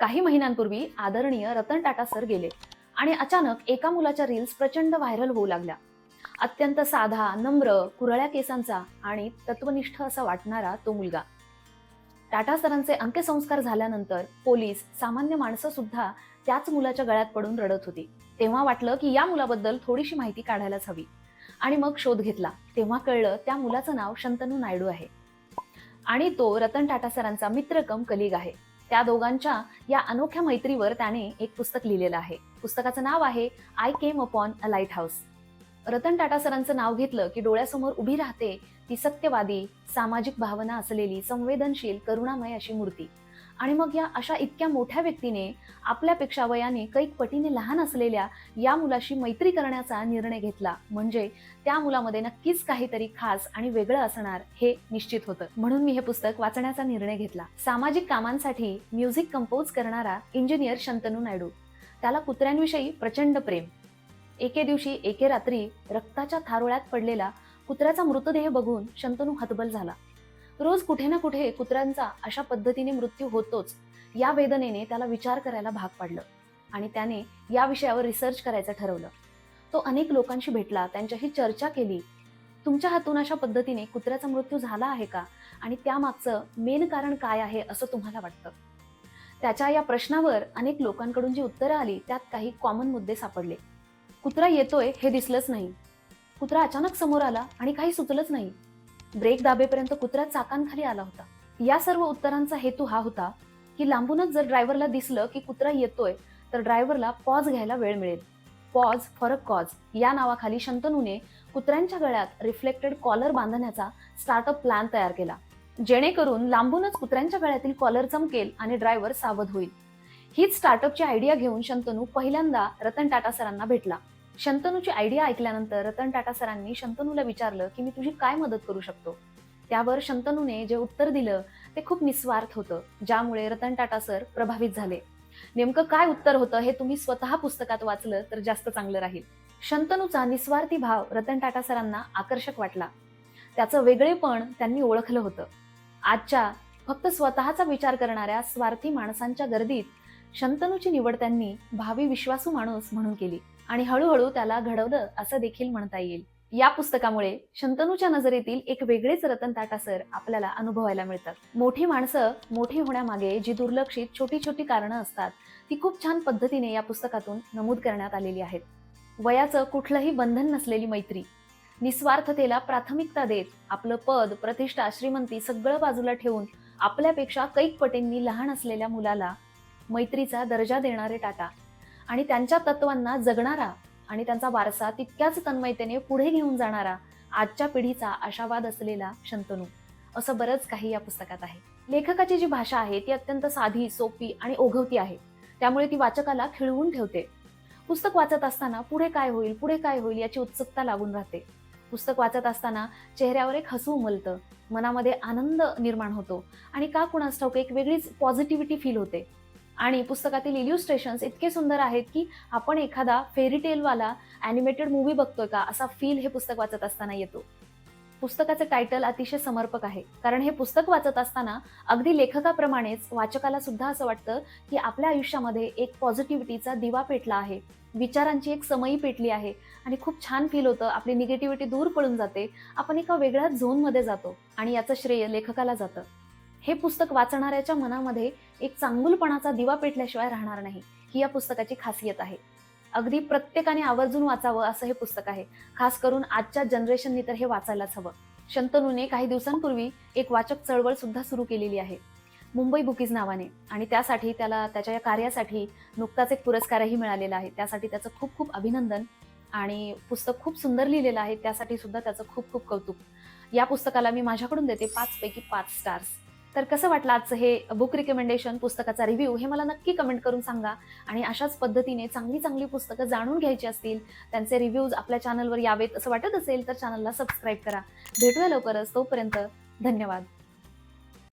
काही महिन्यांपूर्वी आदरणीय रतन टाटा सर गेले आणि अचानक एका मुलाच्या रील्स प्रचंड व्हायरल होऊ लागल्या. अत्यंत साधा नम्र कुरळ्या केसांचा आणि तत्वनिष्ठ असा वाटणारा तो मुलगा. टाटा सरांचे अंत्यसंस्कार झाल्यानंतर पोलीस सामान्य माणसं सुद्धा त्याच मुलाच्या गळ्यात पडून रडत होती. तेव्हा वाटलं की या मुलाबद्दल थोडीशी माहिती काढायलाच हवी. आणि मग शोध घेतला. तेव्हा कळलं त्या मुलाचं नाव शंतनू नायडू आहे. आणि तो रतन टाटा सरांचा मित्र कम कलिग आहे. त्या दोघांच्या या अनोख्या मैत्रीवर त्याने एक पुस्तक लिहिलेलं आहे. पुस्तकाचं नाव आहे I came upon a lighthouse Ratan Tata सरांचं नाव घेतलं की डोळ्यासमोर उभी राहते ती सत्यवादी सामाजिक भावना असलेली संवेदनशील करुणामय अशी मूर्ती. आणि मग या अशा इतक्या मोठ्या व्यक्तीने आपल्यापेक्षा वयाने कैक पटीने लहान असलेल्या या मुलाशी मैत्री करण्याचा निर्णय घेतला. म्हणजे त्या मुलामध्ये नक्कीच काहीतरी खास आणि वेगळं असणार हे निश्चित होतं. म्हणून मी हे पुस्तक वाचण्याचा निर्णय घेतला. सामाजिक कामांसाठी म्युझिक कंपोज करणारा इंजिनियर शंतनू नायडू. त्याला कुत्र्यांविषयी प्रचंड प्रेम. एके दिवशी एके रात्री रक्ताच्या थारोळ्यात पडलेला कुत्र्याचा मृतदेह बघून शंतनू हतबल झाला. रोज कुठे ना कुठे कुत्र्यांचा अशा पद्धतीने मृत्यू होतोच. या वेदनेने त्याला विचार करायला भाग पाडलं आणि त्याने या विषयावर रिसर्च करायचं ठरवलं. तो अनेक लोकांशी भेटला त्यांच्याशी चर्चा केली. तुमच्या हातून अशा पद्धतीने कुत्र्याचा मृत्यू झाला आहे का? आणि त्यामागचं मेन कारण काय आहे असं तुम्हाला वाटतं? त्याच्या या प्रश्नावर अनेक लोकांकडून जी उत्तरं आली त्यात काही कॉमन मुद्दे सापडले. कुत्रा येतोय हे दिसलंच नाही. कुत्रा अचानक समोर आला आणि काही सुचलंच नाही. ब्रेक दाबेपर्यंत कुत्रा चाकांखाली आला होता. या सर्व उत्तरांचा हेतू हा होता की लांबूनच जर ड्रायव्हरला दिसलं की कुत्रा येतोय तर ड्रायव्हरला पॉज घ्यायला वेळ मिळेल. पॉज फॉर अ कॉज या नावाखाली शंतनूने कुत्र्यांच्या गळ्यात रिफ्लेक्टेड कॉलर बांधण्याचा स्टार्टअप प्लॅन तयार केला. जेणेकरून लांबूनच कुत्र्यांच्या गळ्यातील कॉलर चमकेल आणि ड्रायव्हर सावध होईल. हीच स्टार्टअपची आयडिया घेऊन शंतनू पहिल्यांदा रतन टाटा सरांना भेटला. शंतनूची आयडिया ऐकल्यानंतर रतन टाटा सरांनी शंतनूला विचारलं की मी तुझी काय मदत करू शकतो? त्यावर शंतनूने जे उत्तर दिलं ते खूप निस्वार्थ होतं ज्यामुळे रतन टाटा सर प्रभावित झाले. नेमकं काय उत्तर होतं हे तुम्ही स्वतः पुस्तकात वाचलं तर जास्त चांगलं राहील. शंतनूचा निस्वार्थी भाव रतन टाटा सरांना आकर्षक वाटला. त्याचं वेगळेपण त्यांनी ओळखलं होतं. आजच्या फक्त स्वतःचा विचार करणाऱ्या स्वार्थी माणसांच्या गर्दीत शंतनूची निवड त्यांनी भावी विश्वासू माणूस म्हणून केली. आणि हळूहळू त्याला घडवलं असं देखील म्हणता येईल. या पुस्तकामुळे शंतनूच्या नजरेतील एक वेगळेच रतन टाटा सर आपल्याला अनुभवायला मिळतात मोठी माणसं मोठी होण्यामागे जी दुर्लक्षित छोटी छोटी कारणं असतात ती खूप छान पद्धतीने या पुस्तकातून नमूद करण्यात आलेली आहेत. वयाचं कुठलंही बंधन नसलेली मैत्री निस्वार्थतेला प्राथमिकता देत आपलं पद प्रतिष्ठा श्रीमंती सगळं बाजूला ठेवून आपल्यापेक्षा कैक पटींनी लहान असलेल्या मुलाला मैत्रीचा दर्जा देणारे टाटा आणि त्यांच्या तत्वांना जगणारा आणि त्यांचा वारसा तितक्याच तन्मयतेने पुढे घेऊन जाणारा आजच्या पिढीचा आशावाद असलेला शंतनू. असं बरंच काही या पुस्तकात आहे. लेखकाची जी भाषा आहे ती अत्यंत साधी सोपी आणि ओघवती आहे. त्यामुळे ती वाचकाला खिळवून ठेवते. पुस्तक वाचत असताना पुढे काय होईल पुढे काय होईल याची उत्सुकता लागून राहते. पुस्तक वाचत असताना चेहऱ्यावर एक हसू उमलतं मनामध्ये आनंद निर्माण होतो आणि का कुणास ठाऊक एक वेगळीच पॉझिटिव्हिटी फील होते. आणि पुस्तकातील इल्युस्ट्रेशन्स इतके सुंदर आहेत की आपण एखादा फेरीटेलवाला ॲनिमेटेड मूवी बघतोय का असा फील हे पुस्तक वाचत असताना येतो. पुस्तकाचं टायटल अतिशय समर्पक आहे. कारण हे पुस्तक वाचत असताना अगदी लेखकाप्रमाणेच वाचकाला सुद्धा असं वाटतं की आपल्या आयुष्यामध्ये एक पॉझिटिव्हिटीचा दिवा पेटला आहे. विचारांची एक समयी पेटली आहे. आणि खूप छान फील होतं. आपली निगेटिव्हिटी दूर पळून जाते. आपण एका वेगळ्या झोनमध्ये जातो. आणि याचं श्रेय लेखकाला जातं. हे पुस्तक वाचणाऱ्याच्या मनामध्ये एक चांगुलपणाचा दिवा पेटल्याशिवाय राहणार नाही. ही या पुस्तकाची खासियत आहे. अगदी प्रत्येकाने आवर्जून वाचावं असं हे पुस्तक आहे. खास करून आजच्या जनरेशननी तर हे वाचायलाच हवं. शंतनूने काही दिवसांपूर्वी एक वाचक चळवळ सुद्धा सुरू केलेली आहे. मुंबई बुकीज नावाने. आणि त्यासाठी त्याला त्याच्या या कार्यासाठी नुकताच एक पुरस्कारही मिळालेला आहे. त्यासाठी त्याचं खूप खूप अभिनंदन. आणि पुस्तक खूप सुंदर लिहिलेलं आहे. त्यासाठी सुद्धा त्याचं खूप खूप कौतुक. या पुस्तकाला मी माझ्याकडून देते पाच पैकी पाच स्टार्स तर कसं वाटलं आजचं हे बुक रिकमेंडेशन पुस्तकाचा रिव्ह्यू हे मला नक्की कमेंट करून सांगा. आणि अशाच पद्धतीने चांगली चांगली पुस्तकं जाणून घ्यायची असतील त्यांचे रिव्ह्यूज आपल्या चॅनलवर यावेत असं वाटत असेल तर चॅनलला सबस्क्राईब करा. भेटूया लवकरच. तोपर्यंत धन्यवाद.